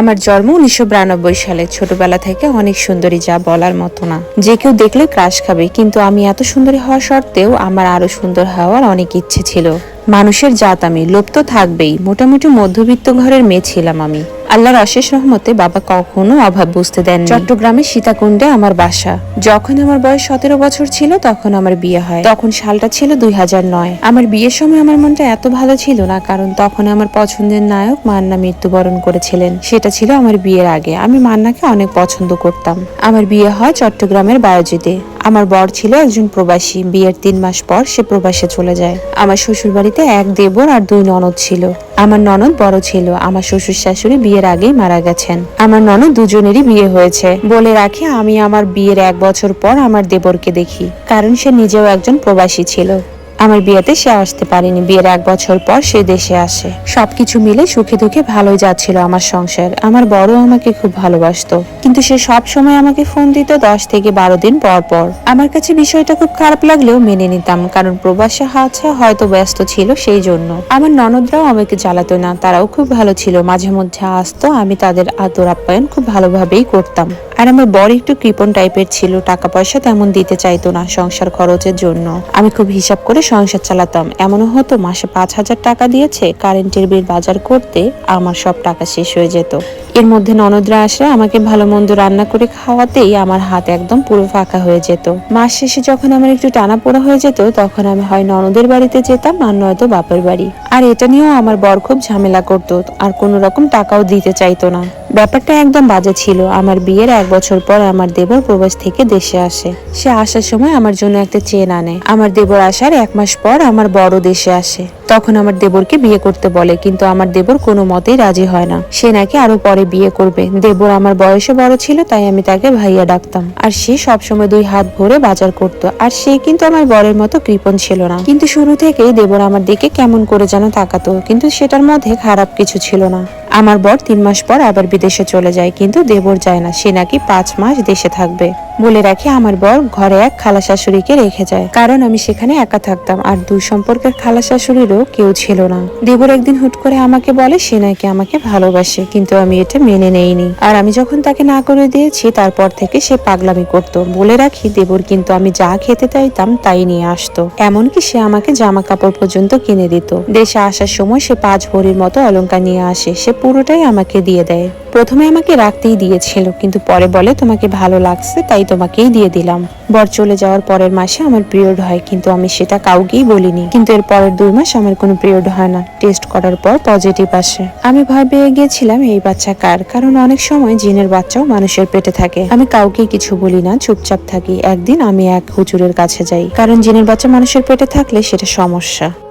আমার জন্ম উনিশশো বিরানব্বই সালে। ছোটবেলা থেকে অনেক সুন্দরী যা বলার মতো না। যে কেউ দেখলে ক্রাশ খাবে, কিন্তু আমি এত সুন্দরী হওয়া সত্ত্বেও আমার আরও সুন্দর হওয়ার অনেক ইচ্ছে ছিল। মানুষের জাত আমি, লোভ তো থাকবেই। মোটামুটি মধ্যবিত্ত ঘরের মেয়ে ছিলাম আমি। আল্লাহর অশেষ রহমতে বাবা কখনো অভাব বুঝতে দেন চট্টগ্রামের সীতাকুণ্ডে আমার বাসা। যখন আমার বয়স সতেরো বছর ছিল, তখন আমার বিয়ে হয়। তখন সালটা ছিল দুই হাজার নয়। আমার বিয়ের সময় আমার মনটা এত ভালো ছিল না, কারণ তখন আমার পছন্দের নায়ক মান্না মৃত্যুবরণ করেছিলেন। সেটা ছিল আমার বিয়ের আগে। আমি মান্নাকে অনেক পছন্দ করতাম। আমার বিয়ে হয় চট্টগ্রামের বায়োজিতে। আমার বর ছিল একজন প্রবাসী। বিয়ের তিন মাস পর সে প্রবাসে চলে যায়। আমার শ্বশুর বাড়িতে এক দেবর আর দুই ননদ ছিল। আমার ননদ বড় ছিল। আমার শ্বশুর শাশুড়ি বিয়ের আগেই মারা গেছেন। আমার ননদ দুজনেরই বিয়ে হয়েছে। বলে রাখি, আমি আমার বিয়ের এক বছর পর আমার দেবরকে দেখি। কারণ সে নিজেও একজন প্রবাসী ছিল। আমার বিয়েতে সে আসতে পারেনি। বিয়ের এক বছর পর সে দেশে আসে। সবকিছু মিলে সুখে দুঃখে ভালোই যাচ্ছিল আমার সংসার। আমার বড় আমাকে খুব ভালোবাসতো। কিন্তু সে সব সময় আমাকে ফোন দিত দশ থেকে বারো দিন পর পর। আমার কাছে বিষয়টা খুব খারাপ লাগলেও মেনে নিতাম, কারণ প্রবাসে হাতছা হয়তো ব্যস্ত ছিল সেই জন্য। আমার ননদরাও আমাকে জ্বালাতো না, তারাও খুব ভালো ছিল। মাঝে মধ্যে আসতো, আমি তাদের আদর আপ্যায়ন খুব ভালোভাবেই করতাম। আর আমার বর একটু কৃপন টাইপের ছিল টাকা পয়সা তেমন দিতে চাইতো না সংসার খরচের জন্য। আমি খুব হিসাব করে সংসার চালাতাম। এমনও হতো, মাসে পাঁচ হাজার টাকা দিয়েছে, কারেন্টের বিল বাজার করতে আমার সব টাকা শেষ হয়ে যেত। এর মধ্যে ননদরা আসে, আমাকে ভালো মন্দ রান্না করে খাওয়াতেই আমার হাত একদম পুরো ফাঁকা হয়ে যেত। মাস শেষে যখন আমার একটু টানা পোড়া হয়ে যেত, তখন আমি হয় ননদের বাড়িতে যেতাম, আর নয়তো বাপের বাড়ি। আর এটা নিয়েও আমার বর খুব ঝামেলা করতো, আর কোনো রকম টাকাও দিতে চাইতো না। ব্যাপারটা একদম বাজে ছিল। আমার বিয়ের এক বছর পর আমার দেবর প্রবাস থেকে দেশে আসে। সে আসার সময় আমার জন্য একটা চেন আনে। আমার দেবর আসার এক মাস পর আমার বড় দেশে আসে। তখন আমার দেবরকে বিয়ে করতে বলে, কিন্তু আমার দেবর কোনো মতেই রাজি হয় না। সে নাকি আরও পরে বিয়ে করবে। দেবর আমার বয়সে বড় ছিল, তাই আমি তাকে ভাইয়া ডাকতাম। আর সে সবসময় দুই হাত ভরে বাজার করত, আর সে কিন্তু আমার বরের মতো কৃপণ ছিল না। কিন্তু শুরু থেকেই দেবর আমার দিকে কেমন করে যেন তাকাতো, কিন্তু সেটার মধ্যে খারাপ কিছু ছিল না। আমার বর তিন মাস পর আবার বিদেশে চলে যায়, কিন্তু দেবর যায় না। সে নাকি পাঁচ মাস দেশে থাকবে। বলে রাখি, আমার বর ঘরে এক খালা শাশুড়িকে রেখে যায়। কারণ আমি সেখানে একা থাকতাম, আর দুই সম্পর্কের খালা শাশুড়িরও কেউ ছিল না। দেবর একদিন হুট করে আমাকে বলে, সে নাকি আমাকে ভালোবাসে, কিন্তু আমি এটা মেনে নেইনি। আর আমি যখন তাকে না করে দিয়েছি, তারপর থেকে সে পাগলামি করত। বলে রাখি, দেবর, কিন্তু আমি যা খেতে চাইতাম, তাই নিয়ে আসতো। এমনকি সে আমাকে জামা কাপড় পর্যন্ত কিনে দিত। দেশে আসার সময় সে পাঁচ ভরির মতো অলংকার নিয়ে আসে, সে পুরোটাই আমাকে দিয়ে দেয়। প্রথমে আমাকে রাখতেই দিয়েছিল, কিন্তু পরে বলে, তোমাকে ভালো লাগছে, তাই তোমাকেই দিয়ে দিলাম। বর চলে যাওয়ার পরের মাসে আমার পিরিয়ড হয়, কিন্তু আমি সেটা কাউকেই বলিনি। কিন্তু এর পরের দুই মাস আমার কোনো পিরিয়ড হয় না। টেস্ট করার পর পজিটিভ আসে। আমি ভয় পেয়ে গিয়েছিলাম, এই বাচ্চা কার? কারণ অনেক সময় জিনের বাচ্চাও মানুষের পেটে থাকে। আমি কাউকে কিছু বলি না, চুপচাপ থাকি। একদিন আমি এক হুজুরের কাছে যাই, কারণ জিনের বাচ্চা মানুষের পেটে থাকলে সেটা সমস্যা।